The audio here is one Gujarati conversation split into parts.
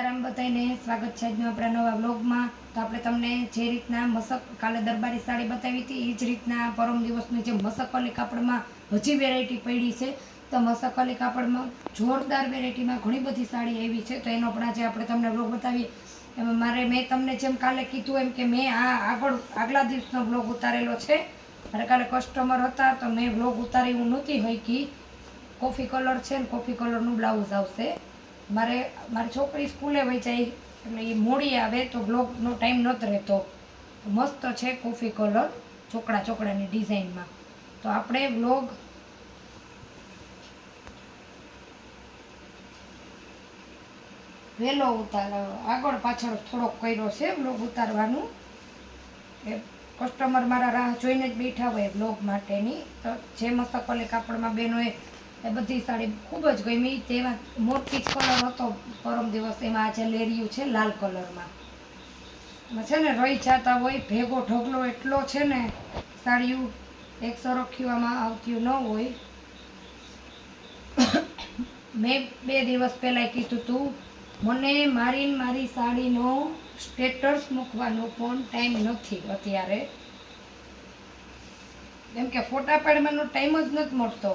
સીતારામ બધાને સ્વાગત છે આજનો આપણા નવા બ્લોગમાં તો આપણે તમને જે રીતના મસક કાલે દરબારી સાડી બતાવી હતી, એ જ રીતના પરમ દિવસની જે મસકલી કાપડમાં હજી વેરાયટી પડી છે. તો મસકલી કાપડમાં જોરદાર વેરાયટીમાં ઘણી બધી સાડી આવી છે. તો એનો પણ આજે આપણે તમને બ્લોગ બતાવીએ. એમાં મારે મેં તમને જેમ કાલે કીધું એમ કે મેં આ આગળ, આગલા દિવસનો બ્લોગ ઉતારેલો છે. મારે કાલે કસ્ટમર હતા તો મેં બ્લોગ ઉતારી, હું નહોતી હોય કે કોફી કલર છે ને કોફી કલરનું બ્લાઉઝ આવશે. મારે, મારી છોકરી સ્કૂલે વહી જાય, એટલે એ મોડી આવે તો બ્લોગનો ટાઈમ નહોતો રહેતો. મસ્ત છે કોફી કલર, ચોકડા ચોકડાની ડિઝાઇનમાં. તો આપણે બ્લોગ વહેલો ઉતાર, આગળ પાછળ થોડોક કર્યો છે બ્લોગ ઉતારવાનું. એ કસ્ટમર મારા રાહ જોઈને જ બેઠા હોય બ્લોગ માટેની. તો જે મસ્તકલી કાપડમાં બહેનોએ એ બધી સાડી ખૂબ જ ગમી. તેમાં મોટી કલર હતો. પરમ દિવસ એમાં આજે લેરિયું છે, લાલ કલરમાં છે ને રહી જતા હોય, ભેગો ઢગલો એટલો છે ને સાડીયું એક સરખીવામાં આવતી ન હોય. મેં બે દિવસ પહેલાં કીધું હતું મને મારી મારી સાડીનો સ્ટેટસ મૂકવાનો પણ ટાઈમ નથી અત્યારે. કેમ કે ફોટા પાડવાનો ટાઈમ જ નથી મળતો.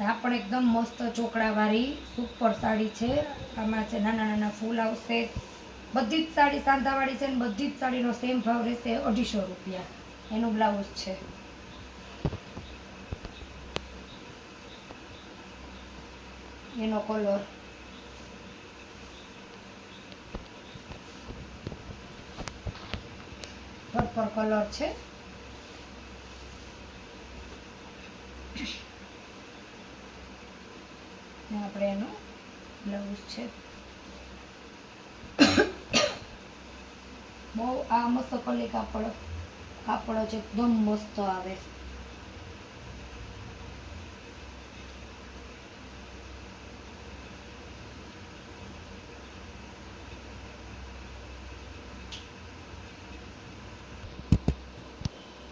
આ પણ એકદમ મસ્ત ચોકડાવાળી સુપર સાડી છે. આમાં છે નાના નાના ફૂલ આવશે. બધી જ સાડી સાંધાવાળી છે ને બધી જ સાડીનો સેમ ભાવ રહેશે અઢીસો રૂપિયા. એનું બ્લાઉઝ છે. એનો કલર પર્પલ કલર છે. આપણે એનો બ્લાઉઝ છે. બહુ આ મસ્ત પલ્લી કાપડ કાપડ છે એકદમ મસ્ત આવે.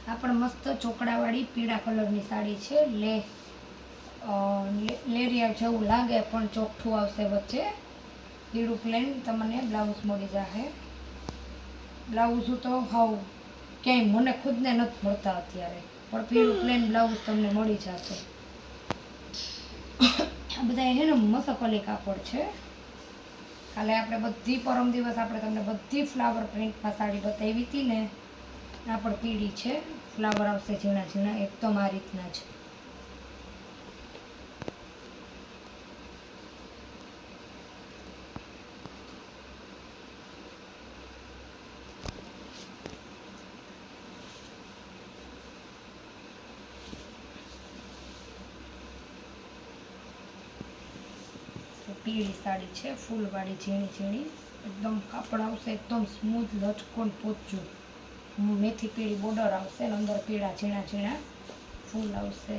આ પણ મસ્ત ચોકડાવાળી પીળા કલરની સાડી છે. લેસ લેરિયા જેવું લાગે પણ ચોખ્ઠું આવશે વચ્ચે. પીળું પ્લેન તમને બ્લાઉઝ મળી જશે બ્લાઉઝ તો હાવ ક્યાંય મને ખુદને નથી મળતા અત્યારે, પણ પીળું પ્લેન બ્લાઉઝ તમને મળી જશે. આ બધા હે ને મસકલી કાપડ છે. કાલે આપણે બધી પરમ દિવસ આપણે તમને બધી ફ્લાવર પ્રિન્ટમાં સાડી બતાવી હતી ને આ પણ પીળી છે. ફ્લાવર આવશે ઝીણા ઝીણા એકદમ આ રીતના જ. પીળી સાડી છે, ફૂલવાળી ઝીણી ઝીણી. એકદમ કાપડ આવશે, એકદમ સ્મૂથ લચકોન પોચું. મેથી પીળી બોર્ડર આવશે અને અંદર પીળા ઝીણા ઝીણા ફૂલ આવશે.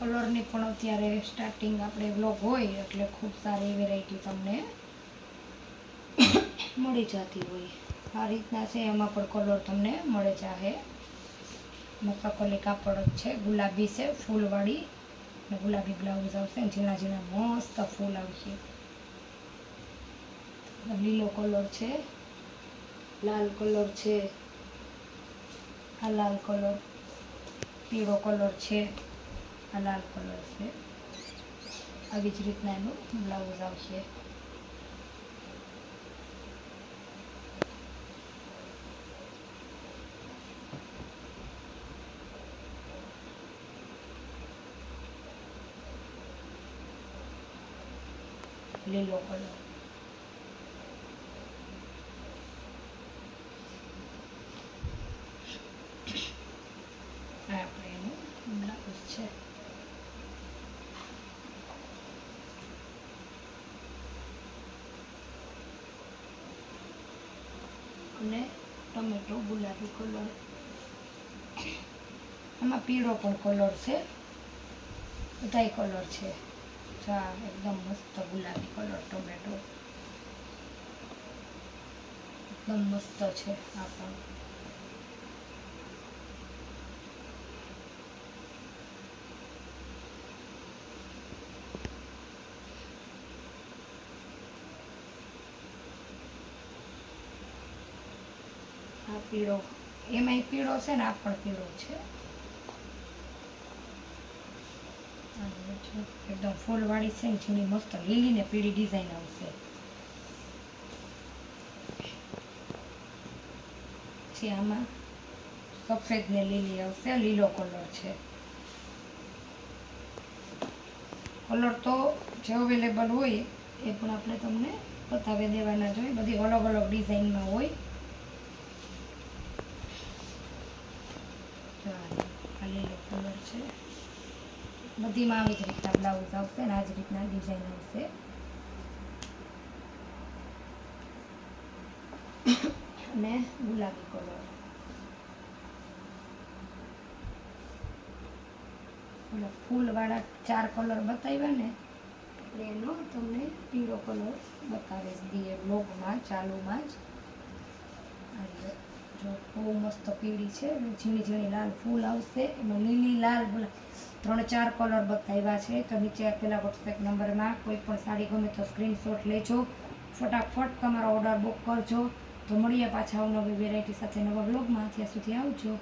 કલરની પણ અત્યારે સ્ટાર્ટિંગ આપણે બ્લોગ હોય એટલે ખૂબ સારી વેરાયટી તમને મળી જતી હોય. આ રીતના છે, એમાં પણ કલર તમને મળે જાહે. મસ્તકલી કાપડ છે, ગુલાબી છે, ફૂલવાળી. અને ગુલાબી બ્લાઉઝ આવશે ઝીણા ઝીણા મસ્ત ફૂલ આવશે. લીલો કલર છે, લાલ કલર છે, આ લાલ કલર, પીળો કલર છે, આ લાલ કલર છે. આવી જ રીતના એનું બ્લાઉઝ આવશે. લીલો કલર આપણે એનું બ્લાઉઝ અને ટમેટો ગુલાબી કલર. આમાં પીળો પણ કલર છે. બધાય કલર છે. ચા એકદમ મસ્ત ગુલાબી કલર ટોમેટો. એકદમ મસ્ત છે આ પણ. પીળો. એમાંય પીળો છે ને આ પણ પીળો છે. એકદમ ફૂલવાળી છે ને ઝીણી મસ્ત લીલી ને પીળી ડિઝાઇન આવશે. પછી આમાં સફેદ ને લીલી આવશે, લીલો કલર છે. કલર તો જે અવેલેબલ હોય એ પણ આપણે તમને બતાવી દેવાના જોઈએ બધી અલગ અલગ ડિઝાઇનમાં હોય. આ લીલો કલર છે. બધીમાં આવી જ રીતના બ્લાઉઝ આવશે ને આ જ રીતના ડિઝાઇન આવશે. અને ગુલાબી કલર એટલે ફૂલવાળા ચાર કલર બતાવ્યા ને, એટલે એનો તમને પીળો કલર બતાવીશ દઈએ બ્લોગમાં ચાલુમાં જ. જો બહુ મસ્ત પીળી છે, ઝીણી ઝીણી લાલ ફૂલ આવશે. એમાં લીલી લાલ ત્રણ ચાર કલર બતાવ્યા છે. તો નીચે આપેલા વોટ્સએપ નંબરમાં કોઈ પણ સાડી ગમે તો સ્ક્રીનશોટ લેજો. ફટાફટ તમારો ઓર્ડર બુક કરજો. તો મળીએ પાછા નવી વેરાયટી સાથે નવા બ્લોગમાં ત્યાં સુધી આવજો.